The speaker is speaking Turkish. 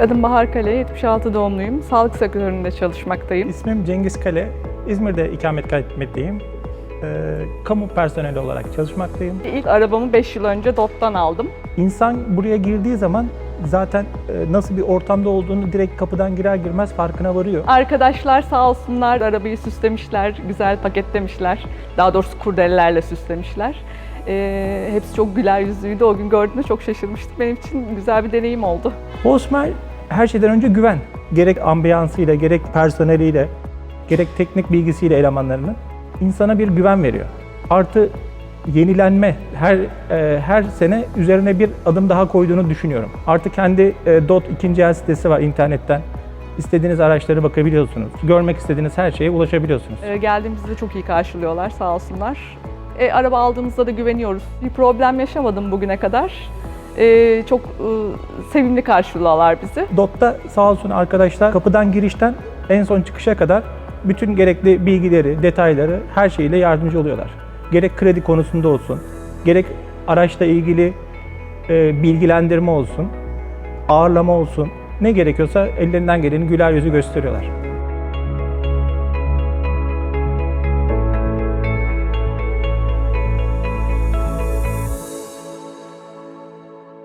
Adım Bahar Kale, 76 doğumluyum. Sağlık sektöründe çalışmaktayım. İsmim Cengiz Kale. İzmir'de ikamet kaydetmekteyim. Ee, kamu personeli olarak çalışmaktayım. İlk arabamı 5 yıl önce DOT'tan aldım. İnsan buraya girdiği zaman zaten e, nasıl bir ortamda olduğunu direkt kapıdan girer girmez farkına varıyor. Arkadaşlar sağ olsunlar arabayı süslemişler, güzel paketlemişler. Daha doğrusu kurdelelerle süslemişler. Ee, hepsi çok güler yüzlüydü. O gün gördüğümde çok şaşırmıştım. Benim için güzel bir deneyim oldu. Bosmer her şeyden önce güven. Gerek ambiyansıyla, gerek personeliyle, gerek teknik bilgisiyle elemanlarının insana bir güven veriyor. Artı yenilenme her e, her sene üzerine bir adım daha koyduğunu düşünüyorum. Artık kendi e, DOT ikinci el sitesi var internetten. İstediğiniz araçlara bakabiliyorsunuz. Görmek istediğiniz her şeye ulaşabiliyorsunuz. Ee, geldiğimizde çok iyi karşılıyorlar sağ olsunlar. E, araba aldığımızda da güveniyoruz. Bir problem yaşamadım bugüne kadar. Ee, çok e, sevimli karşılıyorlar bizi. DOT'ta sağ olsun arkadaşlar kapıdan girişten en son çıkışa kadar bütün gerekli bilgileri, detayları her şeyle yardımcı oluyorlar. Gerek kredi konusunda olsun, gerek araçla ilgili e, bilgilendirme olsun, ağırlama olsun, ne gerekiyorsa ellerinden geleni güler yüzü gösteriyorlar.